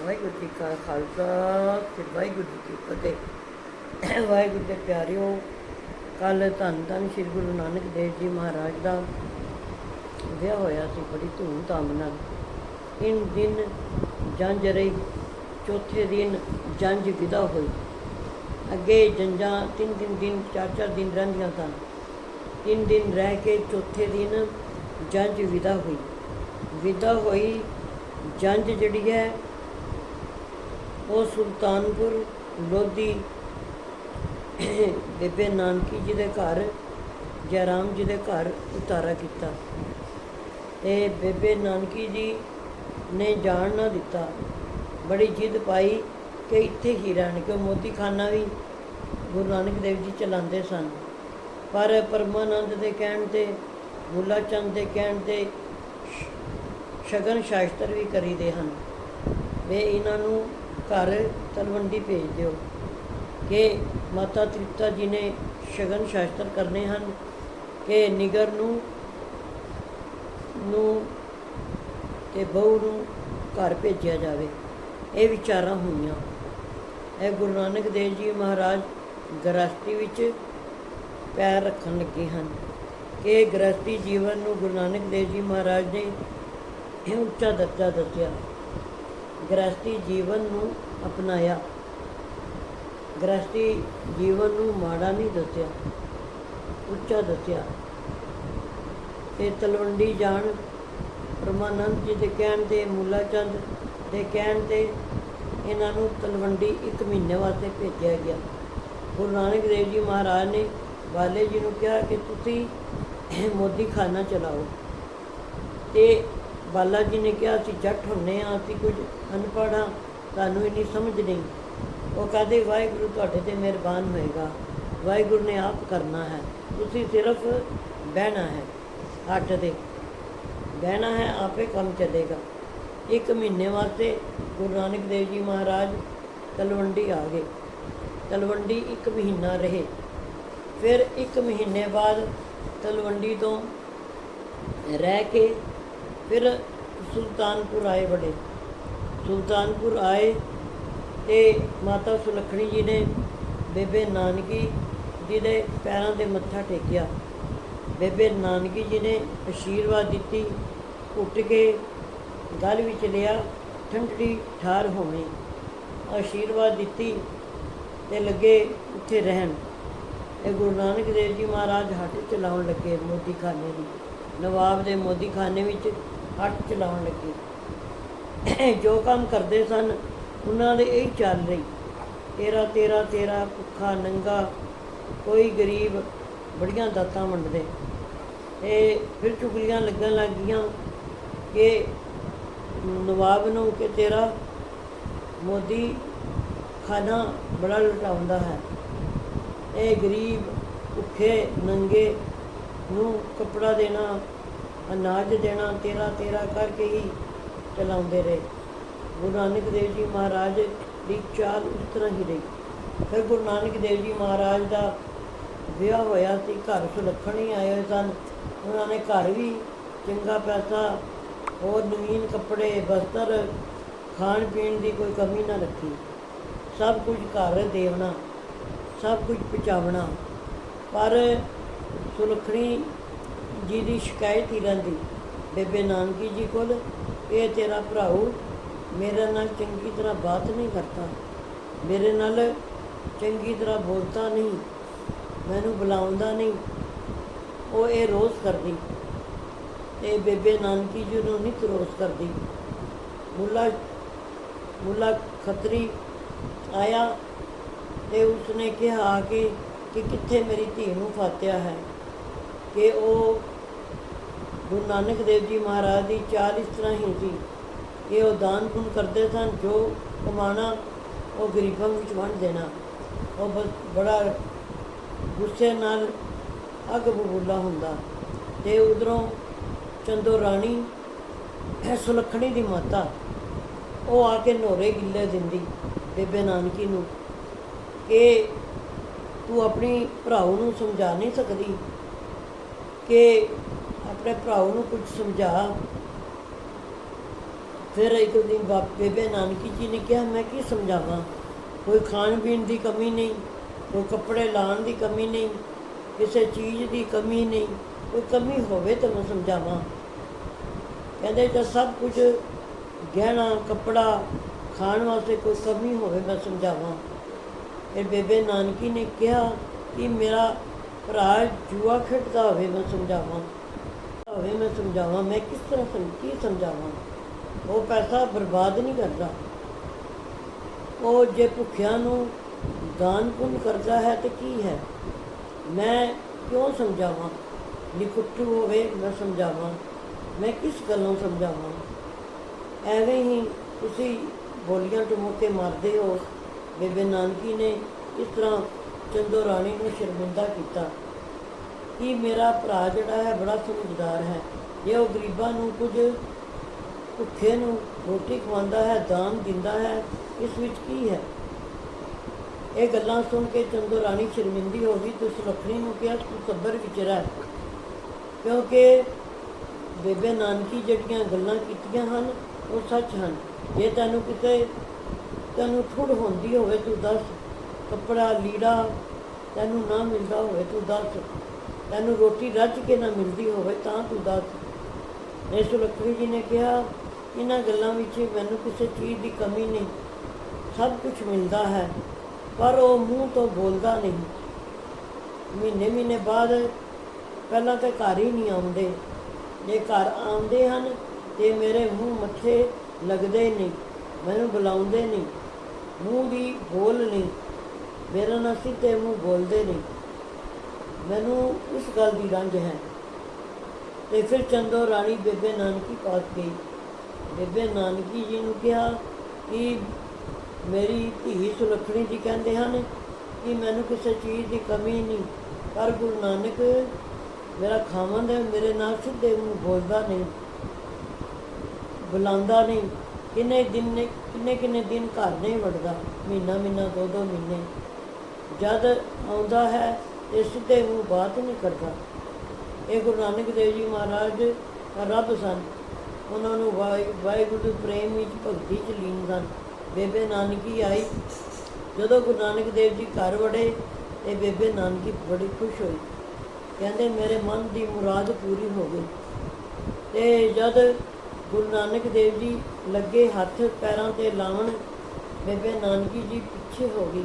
ਵਾਹਿਗੁਰੂ ਜੀ ਕਾ ਖਾਲਸਾ ਤੇ ਵਾਹਿਗੁਰੂ ਜੀ ਕੀ ਫਤਿਹ। ਵਾਹਿਗੁਰੂ ਦੇ ਪਿਆਰਿਓ ਕੱਲ ਧੰਨ ਧੰਨ ਸ੍ਰੀ ਗੁਰੂ ਨਾਨਕ ਦੇਵ ਜੀ ਮਹਾਰਾਜ ਦਾ ਵਿਆਹ ਹੋਇਆ ਸੀ, ਬੜੀ ਧੂਮ ਧਾਮ ਨਾਲ। ਇਨ ਦਿਨ ਜੰਜ ਰਹੀ, ਚੌਥੇ ਦਿਨ ਜੰਜ ਵਿਦਾ ਹੋਈ। ਅੱਗੇ ਜੰਜਾਂ ਤਿੰਨ ਤਿੰਨ ਦਿਨ, ਚਾਰ ਚਾਰ ਦਿਨ ਰਹਿੰਦੀਆਂ ਸਨ। ਤਿੰਨ ਦਿਨ ਰਹਿ ਕੇ ਚੌਥੇ ਦਿਨ ਜੰਜ ਵਿਦਾ ਹੋਈ। ਵਿਦਾ ਹੋਈ ਜੰਜ ਜਿਹੜੀ ਹੈ ਉਹ ਸੁਲਤਾਨਪੁਰ ਲੋਧੀ ਬੇਬੇ ਨਾਨਕੀ ਜੀ ਦੇ ਘਰ, ਜੈਰਾਮ ਜੀ ਦੇ ਘਰ ਉਤਾਰਾ ਕੀਤਾ। ਤੇ ਬੇਬੇ ਨਾਨਕੀ ਜੀ ਨੇ ਜਾਣ ਨਾ ਦਿੱਤਾ। ਬੜੀ ਜਿੱਦ ਪਾਈ ਕਿ ਇੱਥੇ ਹੀ ਰਹਿਣ ਕਿ ਮੋਦੀ ਖਾਨਾ ਵੀ ਗੁਰੂ ਨਾਨਕ ਦੇਵ ਜੀ ਚਲਾਉਂਦੇ ਸਨ। ਪਰ ਪਰਮਾਨੰਦ ਦੇ ਕਹਿਣ ਤੇ, ਮੁੱਲਾ ਚੰਦ ਦੇ ਕਹਿਣ ਤੇ ਸ਼ਗਨ ਸ਼ਾਸਤਰ ਵੀ ਕਰੀਦੇ ਹਨ। ਵੇ ਇਹਨਾਂ ਨੂੰ ਘਰ ਤਲਵੰਡੀ ਭੇਜ ਦਿਓ। ਕਿ ਮਾਤਾ ਤ੍ਰਿਪਤਾ ਜੀ ਨੇ ਸ਼ਗਨ ਸ਼ਾਸਤਰ ਕਰਨੇ ਹਨ ਕਿ ਨਿਗਰ ਨੂੰ ਨੂੰ ਤੇ ਬਹੂ ਨੂੰ ਘਰ ਭੇਜਿਆ ਜਾਵੇ। ਇਹ ਵਿਚਾਰਾਂ ਹੋਈਆਂ। ਇਹ ਗੁਰੂ ਨਾਨਕ ਦੇਵ ਜੀ ਮਹਾਰਾਜ ਗ੍ਰਸਤੀ ਵਿੱਚ ਪੈਰ ਰੱਖਣ ਲੱਗੇ ਹਨ ਕਿ ਗ੍ਰਸਤੀ ਜੀਵਨ ਨੂੰ ਗੁਰੂ ਨਾਨਕ ਦੇਵ ਜੀ ਮਹਾਰਾਜ ਨੇ ਇਹ ਉੱਚਾ ਦਰਜਾ ਦੱਸਿਆ। ਗ੍ਰਸਤੀ ਜੀਵਨ ਨੂੰ ਅਪਣਾਇਆ। ਗ੍ਰਸਤੀ ਜੀਵਨ ਨੂੰ ਮਾੜਾ ਨਹੀਂ ਦੱਸਿਆ, ਉੱਚਾ ਦੱਸਿਆ। ਤੇ ਤਲਵੰਡੀ ਜਾਣ ਪਰਮਾਨੰਦ ਜੀ ਦੇ ਕਹਿਣ ਤੇ ਮੁੱਲਾ ਚੰਦ ਦੇ ਕਹਿਣ ਤੇ ਇਹਨਾਂ ਨੂੰ ਤਲਵੰਡੀ ਇੱਕ ਮਹੀਨੇ ਵਾਸਤੇ ਭੇਜਿਆ ਗਿਆ। ਗੁਰੂ ਨਾਨਕ ਦੇਵ ਜੀ ਮਹਾਰਾਜ ਨੇ ਬਾਲੇ ਜੀ ਨੂੰ ਕਿਹਾ ਕਿ ਤੁਸੀਂ ਮੋਦੀ ਖਾਨਾ ਚਲਾਓ। ਤੇ ਬਾਲਾ ਜੀ ਨੇ ਕਿਹਾ, ਅਸੀਂ ਜੱਟ ਹੁੰਨੇ ਆ, ਅਸੀਂ ਕੁਝ ਅਨਪੜ੍ਹ ਹਾਂ ਤੁਹਾਨੂੰ ਇੰਨੀ ਸਮਝ ਨਹੀਂ। ਉਹ ਕਹਦੇ, ਵਾਹਿਗੁਰੂ ਤੁਹਾਡੇ ਤੇ ਮਿਹਰਬਾਨ ਹੋਏਗਾ। ਵਾਹਿਗੁਰੂ ਨੇ ਆਪ ਕਰਨਾ ਹੈ। ਤੁਸੀਂ ਸਿਰਫ ਬਹਿਣਾ ਹੈ ਹੱਟ ਦੇ। ਬਹਿਣਾ ਹੈ, ਆਪੇ ਕੰਮ ਚੱਲੇਗਾ। ਇੱਕ ਮਹੀਨੇ ਵਾਸਤੇ ਗੁਰੂ ਨਾਨਕ ਦੇਵ ਜੀ ਮਹਾਰਾਜ ਤਲਵੰਡੀ ਆ ਗਏ। ਤਲਵੰਡੀ ਇੱਕ ਮਹੀਨਾ ਰਹੇ। ਫਿਰ ਇੱਕ ਮਹੀਨੇ ਬਾਅਦ ਤਲਵੰਡੀ ਤੋਂ ਰਹਿ ਕੇ ਫਿਰ ਸੁਲਤਾਨਪੁਰ ਆਏ ਬੜੇ। ਸੁਲਤਾਨਪੁਰ ਆਏ ਤੇ ਮਾਤਾ ਸੁਲੱਖਣੀ ਜੀ ਨੇ ਬੇਬੇ ਨਾਨਕੀ ਜੀ ਦੇ ਪੈਰਾਂ ਤੇ ਮੱਥਾ ਟੇਕਿਆ। ਬੇਬੇ ਨਾਨਕੀ ਜੀ ਨੇ ਅਸ਼ੀਰਵਾਦ ਦਿੱਤੀ ਉੱਟ ਕੇ ਗਲ ਵਿੱਚ ਲਿਆ, ਠੰਡੜੀ ਠਾਰ ਹੋਣੀ। ਆਸ਼ੀਰਵਾਦ ਦਿੱਤੀ ਤੇ ਲੱਗੇ ਉੱਥੇ ਰਹਿਣ। ਇਹ ਗੁਰੂ ਨਾਨਕ ਦੇਵ ਜੀ ਮਹਾਰਾਜ ਹੱਟ ਚਲਾਉਣ ਲੱਗੇ ਮੋਦੀ ਖਾਨੇ ਦੀ। ਨਵਾਬ ਦੇ ਮੋਦੀ ਖਾਨੇ ਵਿੱਚ ਹੱਟ ਚਲਾਉਣ ਲੱਗੇ। ਜੋ ਕੰਮ ਕਰਦੇ ਸਨ, ਉਹਨਾਂ ਦੇ ਇਹ ਚੱਲ ਰਹੀ। ਤੇਰਾ ਤੇਰਾ ਤੇਰਾ ਭੁੱਖਾ ਨੰਗਾ, ਕੋਈ ਗਰੀਬ ਬੜੀਆਂ ਦਾਤਾਂ ਵੰਡਦੇ। ਇਹ ਫਿਰ ਚੁਗਲੀਆਂ ਲੱਗਣ ਲੱਗ ਗਈਆਂ ਕਿ ਨਵਾਬ ਨੂੰ ਕਿ ਤੇਰਾ ਮੋਦੀ ਖਾਣਾ ਬੜਾ ਲੁਟਾਉਂਦਾ ਹੈ। ਇਹ ਗਰੀਬ, ਭੁੱਖੇ, ਨੰਗੇ ਨੂੰ ਕੱਪੜਾ ਦੇਣਾ ਅਨਾਜ ਦੇਣਾ, ਤੇਰਾ ਤੇਰਾ ਕਰਕੇ ਹੀ ਚਲਾਉਂਦੇ ਰਹੇ। ਗੁਰੂ ਨਾਨਕ ਦੇਵ ਜੀ ਮਹਾਰਾਜ ਦੀ ਚਾਲ ਉਸ ਤਰ੍ਹਾਂ ਹੀ ਰਹੀ। ਫਿਰ ਗੁਰੂ ਨਾਨਕ ਦੇਵ ਜੀ ਮਹਾਰਾਜ ਦਾ ਵਿਆਹ ਹੋਇਆ ਸੀ, ਘਰ ਸੁਲੱਖਣ ਹੀ ਆਏ ਹੋਏ ਸਨ। ਉਹਨਾਂ ਨੇ ਘਰ ਵੀ ਚੰਗਾ ਪੈਸਾ, ਹੋਰ ਨਵੀਨ ਕੱਪੜੇ, ਬਸਤਰ ਖਾਣ ਪੀਣ ਦੀ ਕੋਈ ਕਮੀ ਨਾ ਰੱਖੀ। ਸਭ ਕੁਝ ਘਰ ਦੇਵਣਾ, ਸਭ ਕੁਝ ਪਹੁੰਚਾਉਣਾ। ਪਰ ਸੁਲੱਖਣੀ ਜੀ ਦੀ ਸ਼ਿਕਾਇਤ ਹੀ ਰਹਿੰਦੀ। ਬੇਬੇ ਨਾਨਕੀ ਜੀ ਕੋਲ, ਇਹ ਤੇਰਾ ਭਰਾਉ ਮੇਰੇ ਨਾਲ ਚੰਗੀ ਤਰ੍ਹਾਂ ਬਾਤ ਨਹੀਂ ਕਰਦਾ। ਮੇਰੇ ਨਾਲ ਚੰਗੀ ਤਰ੍ਹਾਂ ਬੋਲਦਾ ਨਹੀਂ। ਮੈਨੂੰ ਬੁਲਾਉਂਦਾ ਨਹੀਂ। ਉਹ ਇਹ ਰੋਜ਼ ਕਰਦੀ। ਤੇ ਬੇਬੇ ਨਾਨਕੀ ਜੀ ਨੂੰ ਨਹੀਂ ਰੋਜ਼ ਕਰਦੀ। ਮੁੱਲਾ ਮੁੱਲਾ ਖੱਤਰੀ ਆਇਆ ਤੇ ਉਸਨੇ ਕਿਹਾ ਆ ਕਿ ਕਿੱਥੇ ਮੇਰੀ ਧੀ ਨੂੰ ਫਾਤਿਆ ਹੈ? ਕਿ ਉਹ ਗੁਰੂ ਨਾਨਕ ਦੇਵ ਜੀ ਮਹਾਰਾਜ ਦੀ ਚਾਲ ਇਸ ਤਰ੍ਹਾਂ ਹੀ ਸੀ ਇਹ ਉਹ ਦਾਨ ਪੁੰਨ ਕਰਦੇ ਸਨ ਜੋ ਕਮਾਣਾ ਉਹ ਗਰੀਬਾਂ ਵਿੱਚ ਵੰਡ ਦੇਣਾ। ਉਹ ਬਸ ਬੜਾ ਗੁੱਸੇ ਨਾਲ ਅੱਗ ਬਬੂਲਾ ਹੁੰਦਾ। ਤੇ ਉਧਰੋਂ ਚੰਦੋ ਰਾਣੀ ਹੈ ਸੁਲੱਖਣੀ ਦੀ ਮਾਤਾ, ਉਹ ਆ ਕੇ ਨੋਰੇ ਗਿੱਲੇ ਦਿੰਦੀ ਬੇਬੇ ਨਾਨਕੀ ਨੂੰ ਕਿ ਤੂੰ ਆਪਣੀ ਭਰਾਉ ਨੂੰ ਸਮਝਾ ਨਹੀਂ ਸਕਦੀ ਕਿ ਆਪਣੇ ਭਰਾਉ ਨੂੰ ਕੁਝ ਸਮਝਾ। ਫਿਰ ਇੱਕ ਦਿਨ ਬਾਪ ਬੇਬੇ ਨਾਨਕੀ ਜੀ ਨੇ ਕਿਹਾ, ਮੈਂ ਕੀ ਸਮਝਾਵਾਂ? ਕੋਈ ਖਾਣ ਪੀਣ ਦੀ ਕਮੀ ਨਹੀਂ, ਕੋਈ ਕੱਪੜੇ ਲਾਉਣ ਦੀ ਕਮੀ ਨਹੀਂ, ਕਿਸੇ ਚੀਜ਼ ਦੀ ਕਮੀ ਨਹੀਂ। ਕੋਈ ਕਮੀ ਹੋਵੇ ਤਾਂ ਮੈਂ ਸਮਝਾਵਾਂ। ਕਹਿੰਦੇ ਤਾਂ ਸਭ ਕੁਝ ਗਹਿਣਾ, ਕੱਪੜਾ ਖਾਣ ਵਾਸਤੇ ਕੋਈ ਕਮੀ ਹੋਵੇ, ਮੈਂ ਸਮਝਾਵਾਂ। ਫਿਰ ਬੇਬੇ ਨਾਨਕੀ ਨੇ ਕਿਹਾ ਕਿ ਮੇਰਾ ਭਰਾ ਜੂਆ ਖੇਡਦਾ ਹੋਵੇ, ਮੈਂ ਸਮਝਾਵਾਂ। ਸਮਝਾਵਾਂ, ਮੈਂ ਕਿਸ ਤਰ੍ਹਾਂ ਸਮ, ਕੀ ਸਮਝਾਵਾਂ? ਉਹ ਪੈਸਾ ਬਰਬਾਦ ਨਹੀਂ ਕਰਦਾ। ਉਹ ਜੇ ਭੁੱਖਿਆਂ ਨੂੰ ਦਾਨ ਪੁੰਨ ਕਰਦਾ ਹੈ ਤੇ ਕੀ ਹੈ? ਮੈਂ ਕਿਉਂ ਸਮਝਾਵਾਂ? ਨਿਕੁੱਟੂ ਹੋਵੇ, ਮੈਂ ਸਮਝਾਵਾਂ। ਮੈਂ ਕਿਸ ਗੱਲੋਂ ਸਮਝਾਵਾਂ? ਐਵੇਂ ਹੀ ਤੁਸੀਂ ਬੋਲੀਆਂ ਟਮੋਕੇ ਮਾਰਦੇ ਹੋ। ਬੇਬੇ ਨਾਨਕੀ ਨੇ ਇਸ ਤਰ੍ਹਾਂ ਚੰਦੋ ਰਾਣੀ ਨੂੰ ਸ਼ਰਮਿੰਦਾ ਕੀਤਾ। ਕਿ ਮੇਰਾ ਭਰਾ ਜਿਹੜਾ ਹੈ ਬੜਾ ਸਮਝਦਾਰ ਹੈ? ਜੇ ਉਹ ਗਰੀਬਾਂ ਨੂੰ ਕੁਝ ਭੁੱਖੇ ਨੂੰ ਰੋਟੀ ਖਵਾਉਂਦਾ ਹੈ, ਦਾਨ ਦਿੰਦਾ ਹੈ, ਇਸ ਵਿੱਚ ਕੀ ਹੈ? ਇਹ ਗੱਲਾਂ ਸੁਣ ਕੇ ਚੰਦੋ ਰਾਣੀ ਸ਼ਰਮਿੰਦੀ ਹੋ ਗਈ, ਤੇ ਸੁਲੱਖਣੀ ਨੂੰ ਕਿਹਾ, ਤੂੰ ਸੱਬਰ ਵਿੱਚ ਰਹਿ। ਕਿਉਂਕਿ ਬੇਬੇ ਨਾਨਕੀ ਜਿਹੜੀਆਂ ਗੱਲਾਂ ਕੀਤੀਆਂ ਹਨ, ਉਹ ਸੱਚ ਹਨ। ਜੇ ਤੈਨੂੰ ਕਿਤੇ, ਤੈਨੂੰ ਠੁੜ ਹੁੰਦੀ ਹੋਵੇ, ਤੂੰ ਦੱਸ। ਕੱਪੜਾ, ਲੀੜਾ ਤੈਨੂੰ ਨਾ ਮਿਲਦਾ ਹੋਵੇ, ਤੂੰ ਦੱਸ। ਤੈਨੂੰ ਰੋਟੀ ਰੱਜ ਕੇ ਨਾ ਮਿਲਦੀ ਹੋਵੇ, ਤਾਂ ਤੂੰ ਦੱਸ। ਇਸ ਸੁਲੱਖਣੀ ਜੀ ਨੇ ਕਿਹਾ, ਇਹਨਾਂ ਗੱਲਾਂ ਵਿੱਚ ਮੈਨੂੰ ਕਿਸੇ ਚੀਜ਼ ਦੀ ਕਮੀ ਨਹੀਂ। ਸਭ ਕੁਝ ਮਿਲਦਾ ਹੈ, ਪਰ ਉਹ ਮੂੰਹ ਤੋਂ ਬੋਲਦਾ ਨਹੀਂ। ਮਹੀਨੇ ਮਹੀਨੇ ਬਾਅਦ ਪਹਿਲਾਂ ਤਾਂ ਘਰ ਹੀ ਨਹੀਂ ਆਉਂਦੇ। ਜੇ ਘਰ ਆਉਂਦੇ ਹਨ, ਤੇ ਮੇਰੇ ਮੂੰਹ ਮੱਥੇ ਲੱਗਦੇ ਨਹੀਂ, ਮੈਨੂੰ ਬੁਲਾਉਂਦੇ ਨਹੀਂ। ਮੂੰਹ ਦੀ ਬੋਲ ਨਹੀਂ, ਮੇਰਾ ਨਾ ਸਿੱਧੇ ਮੂੰਹ ਬੋਲਦੇ ਨਹੀਂ। ਮੈਨੂੰ ਉਸ ਗੱਲ ਦੀ ਰੰਜ ਹੈ। ਤੇ ਫਿਰ ਚੰਦੋ ਰਾਣੀ ਬੇਬੇ ਨਾਨਕੀ ਪਾਸ ਗਈ। ਬੇਬੇ ਨਾਨਕੀ ਜੀ ਨੂੰ ਕਿਹਾ ਕਿ ਮੇਰੀ ਧੀ ਸੁਲੱਖਣੀ ਜੀ ਕਹਿੰਦੇ ਹਨ ਕਿ ਮੈਨੂੰ ਕਿਸੇ ਚੀਜ਼ ਦੀ ਕਮੀ ਨਹੀਂ, ਪਰ ਗੁਰੂ ਨਾਨਕ ਮੇਰਾ ਖਾਵੰਦ ਹੈ, ਮੇਰੇ ਨਾਲ ਸਿੱਧੇ ਮੂੰਹ ਬੋਲਦਾ ਨਹੀਂ, ਬੁਲਾਉਂਦਾ ਨਹੀਂ, ਕਿੰਨੇ ਦਿਨ ਨੇ, ਕਿੰਨੇ ਕਿੰਨੇ ਦਿਨ ਘਰ ਨਹੀਂ ਵੜਦਾ, ਮਹੀਨਾ ਮਹੀਨਾ, ਦੋ ਦੋ ਮਹੀਨੇ। ਜਦ ਆਉਂਦਾ ਹੈ ਇਹ ਸਿੱਧੇ ਮੂੰਹ ਬਾਤ ਨਹੀਂ ਕਰਦਾ। ਇਹ ਗੁਰੂ ਨਾਨਕ ਦੇਵ ਜੀ ਮਹਾਰਾਜ ਰੱਬ ਸਨ। ਉਹਨਾਂ ਨੂੰ ਵਾਹਿ- ਵਾਹਿਗੁਰੂ ਦੇ ਪ੍ਰੇਮ ਵਿੱਚ ਭਗਤੀ ਚ ਲੀਨ ਸਨ। ਬੇਬੇ ਨਾਨਕੀ ਆਈ। ਜਦੋਂ ਗੁਰੂ ਨਾਨਕ ਦੇਵ ਜੀ ਘਰ ਵੜੇ, ਤੇ ਬੇਬੇ ਨਾਨਕੀ ਬੜੀ ਖੁਸ਼ ਹੋਈ। ਕਹਿੰਦੇ, ਮੇਰੇ ਮਨ ਦੀ ਮੁਰਾਦ ਪੂਰੀ ਹੋ ਗਈ। ਤੇ ਜਦ ਗੁਰੂ ਨਾਨਕ ਦੇਵ ਜੀ ਲੱਗੇ ਹੱਥ ਪੈਰਾਂ ਤੇ ਲਾਉਣ ਬੇਬੇ ਨਾਨਕੀ ਜੀ ਪਿੱਛੇ ਹੋ ਗਈ।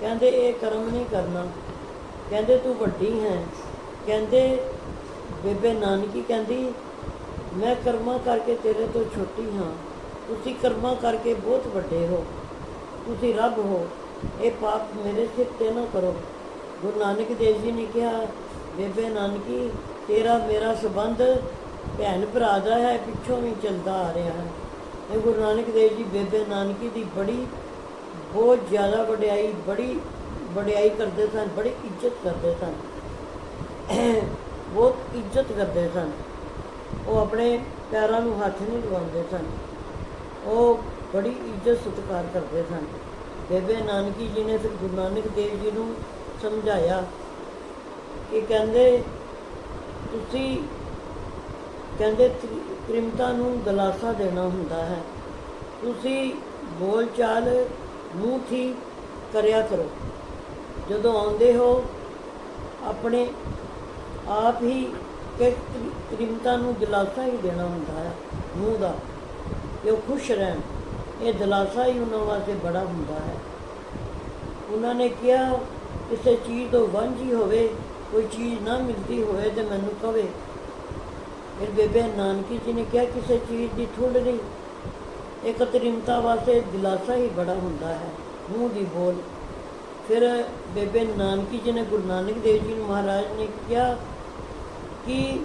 ਕਹਿੰਦੇ, ਇਹ ਕਰਮ ਨਹੀਂ ਕਰਨਾ। ਕਹਿੰਦੇ, ਤੂੰ ਵੱਡੀ ਹੈ। ਕਹਿੰਦੇ ਬੇਬੇ ਨਾਨਕੀ ਕਹਿੰਦੀ, ਮੈਂ ਕਰਮਾਂ ਕਰਕੇ ਤੇਰੇ ਤੋਂ ਛੋਟੀ ਹਾਂ। ਤੁਸੀਂ ਕਰਮਾਂ ਕਰਕੇ ਬਹੁਤ ਵੱਡੇ ਹੋ। ਤੁਸੀਂ ਰੱਬ ਹੋ। ਇਹ ਪਾਪ ਮੇਰੇ ਸਿਰ ਤੇ ਨਾ ਕਰੋ। ਗੁਰੂ ਨਾਨਕ ਦੇਵ ਜੀ ਨੇ ਕਿਹਾ, ਬੇਬੇ ਨਾਨਕੀ, ਤੇਰਾ ਮੇਰਾ ਸੰਬੰਧ ਭੈਣ ਭਰਾ ਦਾ ਹੈ, ਪਿੱਛੋਂ ਵੀ ਚੱਲਦਾ ਆ ਰਿਹਾ ਹੈ। ਇਹ ਗੁਰੂ ਨਾਨਕ ਦੇਵ ਜੀ ਬੇਬੇ ਨਾਨਕੀ ਦੀ ਬੜੀ, ਬਹੁਤ ਜ਼ਿਆਦਾ ਵਡਿਆਈ, ਬੜੀ ਵਡਿਆਈ ਕਰਦੇ ਸਨ, ਬੜੀ ਇੱਜ਼ਤ ਕਰਦੇ ਸਨ। ਬਹੁਤ ਇੱਜ਼ਤ ਕਰਦੇ ਸਨ। ਉਹ ਆਪਣੇ ਪੈਰਾਂ ਨੂੰ ਹੱਥ ਨਹੀਂ ਲਗਾਉਂਦੇ ਸਨ। ਉਹ ਬੜੀ ਇੱਜ਼ਤ ਸਤਿਕਾਰ ਕਰਦੇ ਸਨ। ਬੇਬੇ ਨਾਨਕੀ ਜੀ ਨੇ ਫਿਰ ਗੁਰੂ ਨਾਨਕ ਦੇਵ ਜੀ ਨੂੰ ਸਮਝਾਇਆ ਕਿ ਕਹਿੰਦੇ, ਤੁਸੀਂ ਕਹਿੰਦੇ ਤ੍ਰਿ- ਨੂੰ ਦਲਾਸਾ ਦੇਣਾ ਹੁੰਦਾ ਹੈ। ਤੁਸੀਂ ਬੋਲ ਚਾਲ ਮੂੰਹ ਥੀ ਕਰਿਆ ਕਰੋ। ਜਦੋਂ ਆਉਂਦੇ ਹੋ, ਆਪਣੇ ਆਪ ਹੀ ਕਿ ਤ੍ਰਿ- ਨੂੰ ਦਿਲਾਸਾ ਹੀ ਦੇਣਾ ਹੁੰਦਾ ਹੈ ਮੂੰਹ ਦਾ। ਕਿ ਉਹ ਖੁਸ਼ ਰਹਿਣ। ਇਹ ਦਿਲਾਸਾ ਹੀ ਉਹਨਾਂ ਵਾਸਤੇ ਬੜਾ ਹੁੰਦਾ ਹੈ। ਉਹਨਾਂ ਨੇ ਕਿਹਾ, ਕਿਸੇ ਚੀਜ਼ ਤੋਂ ਵਾਂਝੀ ਹੋਵੇ, ਕੋਈ ਚੀਜ਼ ਨਾ ਮਿਲਦੀ ਹੋਵੇ ਤੇ ਮੈਨੂੰ ਕਵੇ। ਫਿਰ ਬੇਬੇ ਨਾਨਕੀ ਜੀ ਨੇ ਕਿਹਾ, ਕਿਸੇ ਚੀਜ਼ ਦੀ ਠੁੱਡ ਨਹੀਂ। ਇੱਕ ਤ੍ਰਿਮਤਾ ਵਾਸਤੇ ਦਿਲਾਸਾ ਹੀ ਬੜਾ ਹੁੰਦਾ ਹੈ, ਮੂੰਹ ਦੀ ਬੋਲ। ਫਿਰ ਬੇਬੇ ਨਾਨਕੀ ਜੀ ਨੇ ਗੁਰੂ ਨਾਨਕ ਦੇਵ ਜੀ ਮਹਾਰਾਜ ਨੇ ਕਿਹਾ ਕਿ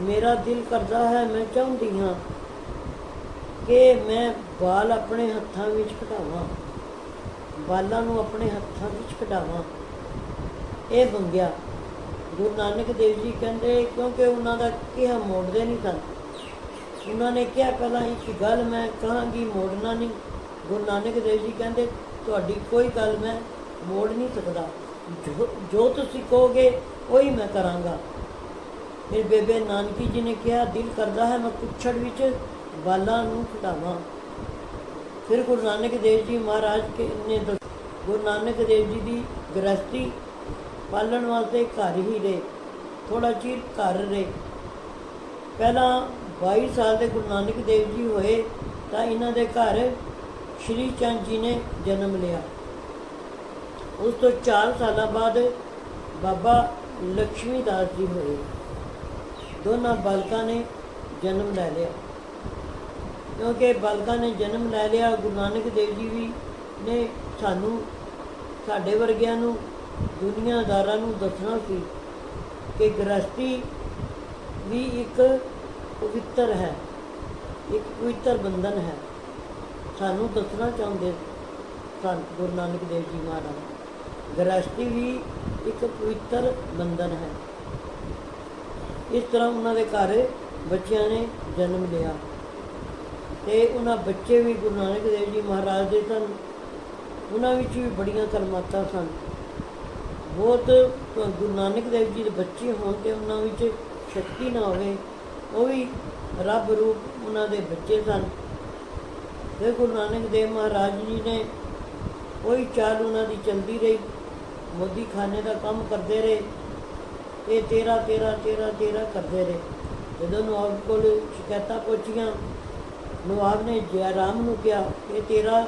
ਮੇਰਾ ਦਿਲ ਕਰਦਾ ਹੈ, ਮੈਂ ਚਾਹੁੰਦੀ ਹਾਂ ਕਿ ਮੈਂ ਬਾਲ ਆਪਣੇ ਹੱਥਾਂ ਵਿੱਚ ਕਢਾਵਾਂ, ਬਾਲਾਂ ਨੂੰ ਆਪਣੇ ਹੱਥਾਂ ਵਿੱਚ ਕਢਾਵਾਂ। ਇਹ ਮੰਗਿਆ। ਗੁਰੂ ਨਾਨਕ ਦੇਵ ਜੀ ਕਹਿੰਦੇ, ਕਿਉਂਕਿ ਉਹਨਾਂ ਦਾ ਕਿਹਾ ਮੋੜਦੇ ਨਹੀਂ ਸਨ ਉਹਨਾਂ ਨੇ ਕਿਹਾ, ਪਹਿਲਾਂ ਇੱਕ ਗੱਲ ਮੈਂ ਕਹਾਂਗੀ, ਮੋੜਨਾ ਨਹੀਂ। ਗੁਰੂ ਨਾਨਕ ਦੇਵ ਜੀ ਕਹਿੰਦੇ, ਤੁਹਾਡੀ ਕੋਈ ਗੱਲ ਮੈਂ ਮੋੜ ਨਹੀਂ ਸਕਦਾ। ਜੋ ਤੁਸੀਂ ਕਹੋਗੇ, ਉਹੀ ਮੈਂ ਕਰਾਂਗਾ। ਫਿਰ ਬੇਬੇ ਨਾਨਕੀ ਜੀ ਨੇ ਕਿਹਾ, ਦਿਲ ਕਰਦਾ ਹੈ ਮੈਂ ਕੁੱਛੜ ਵਿੱਚ ਬਾਲਾਂ ਨੂੰ ਚੜਾਵਾਂ ਫਿਰ ਗੁਰੂ ਨਾਨਕ ਦੇਵ ਜੀ ਮਹਾਰਾਜ ਨੇ ਦੱਸ, ਗੁਰੂ ਨਾਨਕ ਦੇਵ ਜੀ ਦੀ ਗ੍ਰਸਤੀ ਪਾਲਣ ਵਾਸਤੇ ਘਰ ਹੀ ਰਹੇ ਥੋੜਾ ਚਿਰ ਘਰ ਰਹੇ। ਪਹਿਲਾਂ 22 ਸਾਲ ਦੇ ਗੁਰੂ ਨਾਨਕ ਦੇਵ ਜੀ ਹੋਏ ਤਾਂ ਇਹਨਾਂ ਦੇ ਘਰ ਸ਼੍ਰੀ ਚੰਦ ਜੀ ਨੇ ਜਨਮ ਲਿਆ। ਉਸ ਤੋਂ 4 ਸਾਲਾਂ ਬਾਅਦ ਬਾਬਾ ਲక్ష్ਮੀ ਦਾਸ ਜੀ ਹੋਏ। ਦੋਨਾਂ ਬਾਲਕਾਂ ਨੇ ਜਨਮ ਲੈ ਲਿਆ। ਕਿਉਂਕਿ ਬਾਲਕਾਂ ਨੇ ਜਨਮ ਲੈ ਲਿਆ, ਗੁਰੂ ਨਾਨਕ ਦੇਵ ਜੀ ਵੀ ਨੇ ਸਾਨੂੰ ਸਾਡੇ ਵਰਗਿਆਂ ਨੂੰ, ਦੁਨੀਆਦਾਰਾਂ ਨੂੰ ਦੱਸਣਾ ਸੀ ਕਿ ਗ੍ਰਸਤੀ ਵੀ ਇੱਕ ਪਵਿੱਤਰ ਹੈ, ਇੱਕ ਪਵਿੱਤਰ ਬੰਧਨ ਹੈ। ਸਾਨੂੰ ਦੱਸਣਾ ਚਾਹੁੰਦੇ ਸਨ ਗੁਰੂ ਨਾਨਕ ਦੇਵ ਜੀ ਮਹਾਰਾਜ। ਗ੍ਰਸਤੀ ਵੀ ਇੱਕ ਪਵਿੱਤਰ ਬੰਧਨ ਹੈ। ਇਸ ਤਰ੍ਹਾਂ ਉਹਨਾਂ ਦੇ ਘਰ ਬੱਚਿਆਂ ਨੇ ਜਨਮ ਲਿਆ। ਤੇ ਉਹਨਾਂ ਬੱਚੇ ਵੀ ਗੁਰੂ ਨਾਨਕ ਦੇਵ ਜੀ ਮਹਾਰਾਜ ਦੇ ਸਨ। ਉਹਨਾਂ ਵਿੱਚ ਵੀ ਬੜੀਆਂ ਕਰਮਾਤਾਂ ਸਨ। ਬਹੁਤ ਗੁਰੂ ਨਾਨਕ ਦੇਵ ਜੀ ਦੇ ਬੱਚੇ ਹੋਣ ਤੇ ਉਹਨਾਂ ਵਿੱਚ ਸ਼ਕਤੀ ਨਾ ਹੋਵੇ, ਉਹ ਵੀ ਰੱਬ ਰੂਪ ਉਹਨਾਂ ਦੇ ਬੱਚੇ ਸਨ। ਤੇ ਗੁਰੂ ਨਾਨਕ ਦੇਵ ਮਹਾਰਾਜ ਜੀ ਨੇ ਕੋਈ ਚਾਲ ਉਹਨਾਂ ਦੀ ਚਲਦੀ ਰਹੀ। ਮੋਦੀ ਖਾਨੇ ਦਾ ਕੰਮ ਕਰਦੇ ਰਹੇ। ਇਹ ਤੇਰਾ ਤੇਰਾ ਤੇਰਾ ਤੇਰਾ ਕਰਦੇ ਰਹੇ। ਜਦੋਂ ਨਵਾਬ ਕੋਲ ਸ਼ਿਕਾਇਤਾਂ ਪਹੁੰਚੀਆਂ ਨਵਾਬ ਨੇ ਜੈਰਾਮ ਨੂੰ ਕਿਹਾ, ਇਹ ਤੇਰਾ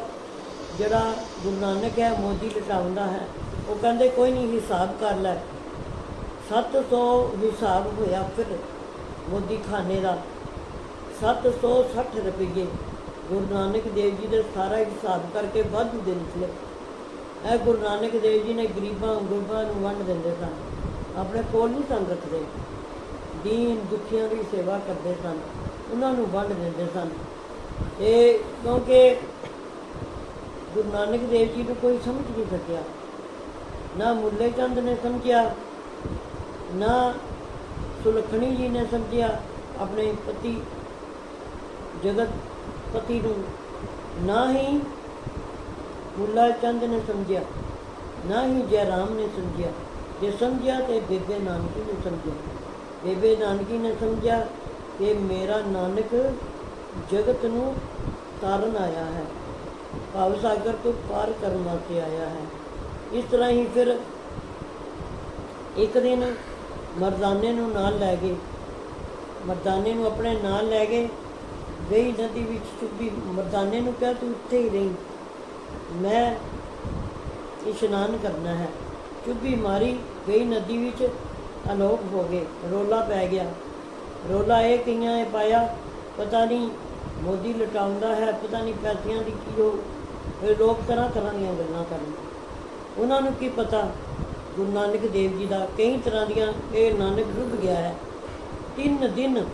ਜਿਹੜਾ ਗੁਰੂ ਨਾਨਕ ਹੈ, ਮੋਦੀ ਲਟਾਉਂਦਾ ਹੈ। ਉਹ ਕਹਿੰਦੇ, ਕੋਈ ਨਹੀਂ, ਹਿਸਾਬ ਕਰ ਲੈ। 700 ਹਿਸਾਬ ਹੋਇਆ ਫਿਰ ਮੋਦੀ ਖਾਨੇ ਦਾ। 760 ਰੁਪਏ ਗੁਰੂ ਨਾਨਕ ਦੇਵ ਜੀ ਦਾ ਸਾਰਾ ਹਿਸਾਬ ਕਰਕੇ ਵਾਧੂ ਦੇ ਨਿਕਲੇ। ਇਹ ਗੁਰੂ ਨਾਨਕ ਦੇਵ ਜੀ ਨੇ ਗਰੀਬਾਂ ਗੁਰਬਾਂ ਨੂੰ ਵੰਡ ਦਿੰਦੇ ਸਨ। ਆਪਣੇ ਕੋਲ ਨੂੰ ਸੰਗਤ ਦੇ ਦੀਨ ਦੁਖੀਆਂ ਦੀ ਸੇਵਾ ਕਰਦੇ ਸਨ, ਉਹਨਾਂ ਨੂੰ ਵੰਡ ਦਿੰਦੇ ਸਨ। ਇਹ ਕਿਉਂਕਿ ਗੁਰੂ ਨਾਨਕ ਦੇਵ ਜੀ ਨੂੰ ਕੋਈ ਸਮਝ ਨਹੀਂ ਸਕਿਆ। ਨਾ ਮੁੱਲੇ ਚੰਦ ਨੇ ਸਮਝਿਆ, ਨਾ ਸੁਲਖਣੀ ਜੀ ਨੇ ਸਮਝਿਆ, ਆਪਣੇ ਪਤੀ ਜਗਤ ਪਤੀ ਨੂੰ। ਨਾ ਹੀ ਮੁੱਲਾ ਚੰਦ ਨੇ ਸਮਝਿਆ, ਨਾ ਹੀ ਜੈ ਰਾਮ ਨੇ ਸਮਝਿਆ। ਜੇ ਸਮਝਿਆ ਤੇ ਬੇਬੇ ਨਾਨਕੀ ਨੇ ਸਮਝਿਆ। ਬੇਬੇ ਨਾਨਕੀ ਨੇ ਸਮਝਿਆ ਕਿ ਮੇਰਾ ਨਾਨਕ ਜਗਤ ਨੂੰ ਤਾਰਨ ਆਇਆ ਹੈ। ਭਾਵ ਸਾਗਰ ਤੋਂ ਪਾਰ ਕਰਨ ਵਾਸਤੇ ਆਇਆ ਹੈ। ਇਸ ਤਰ੍ਹਾਂ ਹੀ ਫਿਰ ਇੱਕ ਦਿਨ ਮਰਦਾਨੇ ਨੂੰ ਨਾਲ ਲੈ ਗਏ। ਮਰਦਾਨੇ ਨੂੰ ਆਪਣੇ ਨਾਲ ਲੈ ਗਏ। ਗਈ ਨਦੀ ਵਿੱਚ ਚੁੱਭੀ। ਮਰਦਾਨੇ ਨੂੰ ਕਿਹਾ, ਤੂੰ ਉੱਥੇ ਹੀ ਰਹੀ। ਮੈਂ ਇਸ਼ਨਾਨ ਕਰਨਾ ਹੈ। ਚੁੱਭੀ ਮਾਰੀ ਗਈ ਨਦੀ ਵਿੱਚ, ਅਲੋਪ ਹੋ ਗਏ। ਰੋਲਾ ਪੈ ਗਿਆ। ਰੋਲਾ ਇਹ ਕਈਆਂ ਇਹ ਪਾਇਆ, ਪਤਾ ਨਹੀਂ ਮੋਦੀ ਲਟਾਉਂਦਾ ਹੈ, ਪਤਾ ਨਹੀਂ ਪੈਸਿਆਂ ਦੀ ਕੀ ਹੋ ਇਹ ਲੋਕ ਤਰ੍ਹਾਂ ਤਰ੍ਹਾਂ ਦੀਆਂ ਗੱਲਾਂ ਕਰਨ। ਉਹਨਾਂ ਨੂੰ ਕੀ ਪਤਾ, ਗੁਰੂ ਨਾਨਕ ਦੇਵ ਜੀ ਦਾ ਕਈ ਤਰ੍ਹਾਂ ਦੀਆਂ, ਇਹ ਨਾਨਕ ਡੁੱਬ ਗਿਆ ਹੈ। ਤਿੰਨ ਦਿਨ,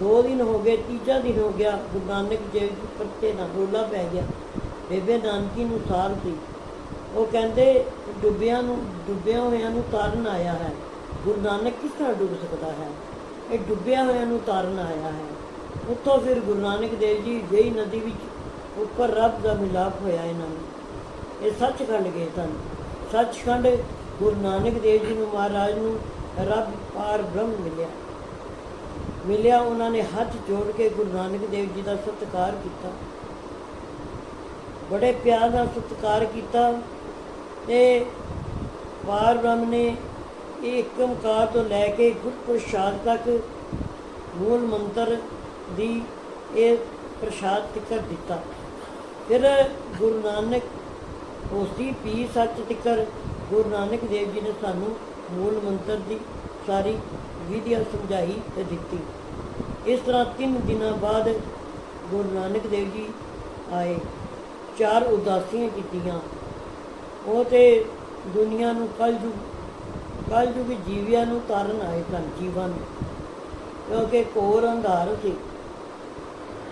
ਦੋ ਦਿਨ ਹੋ ਗਏ, ਤੀਜਾ ਦਿਨ ਹੋ ਗਿਆ, ਗੁਰੂ ਨਾਨਕ ਦੇਵ ਜੀ ਪਰਤੇ ਨਾਲ ਰੋਲਾ ਪੈ ਗਿਆ। ਬੇਬੇ ਨਾਨਕੀ ਨੂੰ ਸਾਰ ਸੀ ਉਹ ਕਹਿੰਦੇ ਡੁੱਬਿਆਂ ਨੂੰ, ਡੁੱਬਿਆਂ ਹੋਇਆਂ ਨੂੰ ਤਾਰਨ ਆਇਆ ਹੈ। ਗੁਰੂ ਨਾਨਕ ਕਿਸ ਤਰ੍ਹਾਂ ਡੁੱਬ ਸਕਦਾ ਹੈ? ਇਹ ਡੁੱਬਿਆਂ ਹੋਇਆਂ ਨੂੰ ਤਾਰਨ ਆਇਆ ਹੈ। ਉੱਥੋਂ ਫਿਰ ਗੁਰੂ ਨਾਨਕ ਦੇਵ ਜੀ ਗਈ ਨਦੀ ਵਿੱਚ ਉੱਪਰ ਰੱਬ ਦਾ ਮਿਲਾਪ ਹੋਇਆ ਇਹਨਾਂ ਨੂੰ। ਇਹ ਸੱਚਖੰਡ ਗਏ ਸਨ। ਸੱਚਖੰਡ ਗੁਰੂ ਨਾਨਕ ਦੇਵ ਜੀ ਨੂੰ ਮਹਾਰਾਜ ਨੂੰ ਰੱਬ ਪਾਰ ਬ੍ਰਹਮ ਮਿਲਿਆ। ਮਿਲਿਆ ਉਹਨਾਂ ਨੇ ਹੱਥ ਜੋੜ ਕੇ ਗੁਰੂ ਨਾਨਕ ਦੇਵ ਜੀ ਦਾ ਸਤਿਕਾਰ ਕੀਤਾ। ਬੜੇ ਪਿਆਰ ਨਾਲ ਸਤਿਕਾਰ ਕੀਤਾ। ਤੇ ਪਾਰ ਬ੍ਰਹਮ ਨੇ ਇਹ ਇੱਕ ਓਂਕਾਰ ਤੋਂ ਲੈ ਕੇ ਗੁਰ ਪ੍ਰਸਾਦ ਤੱਕ ਮੂਲ ਮੰਤਰ ਦੀ ਇਹ ਪ੍ਰਸਾਦ ਤਿਕਰ ਦਿੱਤਾ। ਫਿਰ ਗੁਰੂ ਨਾਨਕ ਉਸਦੀ ਪੀ ਸੱਚ ਤਿਕਰ ਗੁਰੂ ਨਾਨਕ ਦੇਵ ਜੀ ਨੇ ਸਾਨੂੰ ਮੂਲ ਮੰਤਰ ਦੀ ਸਾਰੀ ਵਿਧਿਆ ਸਮਝਾਈ ਤੇ ਦਿੱਤੀ। ਇਸ ਤਰ੍ਹਾਂ ਤਿੰਨ ਦਿਨਾਂ ਬਾਅਦ ਗੁਰੂ ਨਾਨਕ ਦੇਵ ਜੀ ਆਏ, ਚਾਰ ਉਦਾਸੀਆਂ ਕੀਤੀਆਂ। ਉਹ ਤੇ ਦੁਨੀਆ ਨੂੰ ਕਲਯੁਗ ਕਲਯੁਗ ਜੀਵਿਆਂ ਨੂੰ ਤਾਰਨ ਆਏ ਸਨ, ਜੀਵਾਂ ਨੂੰ। ਕਿਉਂਕਿ ਕੋਰ ਅੰਧਾਰ ਸੀ।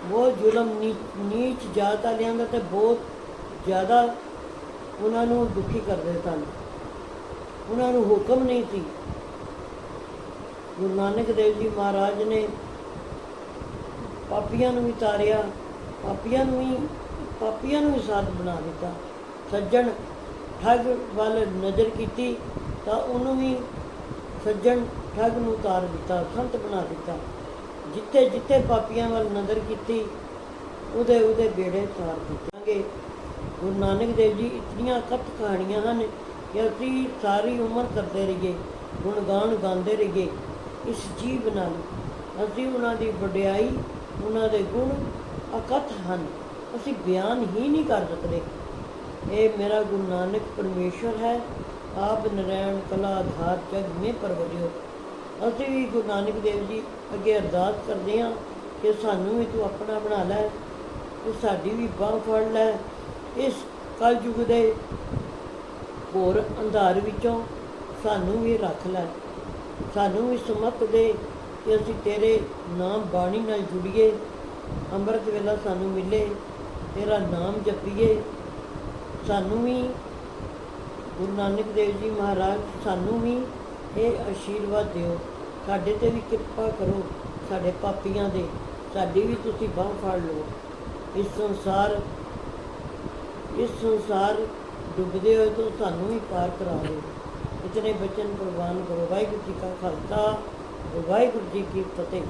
ਬਹੁਤ ਜ਼ੁਲਮ, ਨੀ- ਨੀਚ ਜਾਤ ਵਾਲਿਆਂ ਦਾ ਤੇ ਬਹੁਤ ਜ਼ਿਆਦਾ ਉਹਨਾਂ ਨੂੰ ਦੁਖੀ ਕਰਦੇ ਸਨ। ਉਹਨਾਂ ਨੂੰ ਹੁਕਮ ਨਹੀਂ ਸੀ। ਗੁਰੂ ਨਾਨਕ ਦੇਵ ਜੀ ਮਹਾਰਾਜ ਨੇ ਪਾਪੀਆਂ ਨੂੰ ਵੀ ਤਾਰਿਆ, ਪਾਪੀਆਂ ਨੂੰ ਵੀ, ਪਾਪੀਆਂ ਨੂੰ ਵੀ ਸਾਧ ਬਣਾ ਦਿੱਤਾ। ਸੱਜਣ ਠੱਗ ਵੱਲ ਨਜ਼ਰ ਕੀਤੀ ਤਾਂ ਉਹਨੂੰ ਵੀ ਸੱਜਣ ਠੱਗ ਨੂੰ ਤਾਰ ਦਿੱਤਾ, ਸੰਤ ਬਣਾ ਦਿੱਤਾ। ਜਿੱਥੇ ਜਿੱਥੇ ਪਾਪੀਆਂ ਵੱਲ ਨਜ਼ਰ ਕੀਤੀ, ਉਹਦੇ ਉਹਦੇ ਬੇੜੇ ਤਾਰ ਦਿੱਤਾਂਗੇ ਗੁਰੂ ਨਾਨਕ ਦੇਵ ਜੀ, ਇਤਨੀਆਂ ਕਥ ਕਹਾਣੀਆਂ ਹਨ ਕਿ ਅਸੀਂ ਸਾਰੀ ਉਮਰ ਕਰਦੇ ਰਹੀਏ, ਗੁਣਗਾਨ ਗਾਉਂਦੇ ਰਹੀਏ, ਇਸ ਜੀਵ ਨਾਲ। ਅਸੀਂ ਉਹਨਾਂ ਦੀ ਵਡਿਆਈ, ਉਹਨਾਂ ਦੇ ਗੁਣ ਅਕਥ ਹਨ। ਅਸੀਂ ਬਿਆਨ ਹੀ ਨਹੀਂ ਕਰ ਸਕਦੇ। ਇਹ ਮੇਰਾ ਗੁਰੂ ਨਾਨਕ ਪਰਮੇਸ਼ਵਰ ਹੈ। ਆਪ ਨਰਾਇਣ ਕਲਾ ਆਧਾਰ ਜਗ ਮੇ ਪਰਵਰਿਓ ਅਸੀਂ ਵੀ ਗੁਰੂ ਨਾਨਕ ਦੇਵ ਜੀ ਅੱਗੇ ਅਰਦਾਸ ਕਰਦੇ ਹਾਂ ਕਿ ਸਾਨੂੰ ਵੀ ਤੂੰ ਆਪਣਾ ਬਣਾ ਲੈ, ਤੇ ਸਾਡੀ ਵੀ ਬਾਹ ਫੜ ਲੈ। ਇਸ ਕਲਯੁਗ ਦੇ ਹੋਰ ਅੰਧਾਰ ਵਿੱਚੋਂ ਸਾਨੂੰ ਵੀ ਰੱਖ ਲੈ। ਸਾਨੂੰ ਵੀ ਸਮਤ ਦੇ ਕਿ ਅਸੀਂ ਤੇਰੇ ਨਾਮ ਬਾਣੀ ਨਾਲ ਜੁੜੀਏ। ਅੰਮ੍ਰਿਤ ਵੇਲਾ ਸਾਨੂੰ ਮਿਲੇ, ਤੇਰਾ ਨਾਮ ਜਪੀਏ। ਸਾਨੂੰ ਵੀ ਗੁਰੂ ਨਾਨਕ ਦੇਵ ਜੀ ਮਹਾਰਾਜ, ਸਾਨੂੰ ਵੀ ਇਹ ਆਸ਼ੀਰਵਾਦ ਦਿਓ। ਸਾਡੇ ਤੇ ਵੀ ਕਿਰਪਾ ਕਰੋ, ਸਾਡੇ ਪਾਪੀਆਂ ਦੇ। ਸਾਡੀ ਵੀ ਤੁਸੀਂ ਬਾਹ ਫੜ ਲਓ। ਇਸ ਸੰਸਾਰ ਇਸ ਸੰਸਾਰ ਡੁੱਬਦੇ ਹੋਏ ਤੋਂ ਸਾਨੂੰ ਵੀ ਪਾਰ ਕਰਾ ਦਿਓ ਇਤਨੇ ਬਚਨ ਪ੍ਰਵਾਨ ਕਰੋ। ਵਾਹਿਗੁਰੂ ਜੀ ਕਾ ਖਾਲਸਾ, ਵਾਹਿਗੁਰੂ ਜੀ ਕੀ ਫਤਿਹ।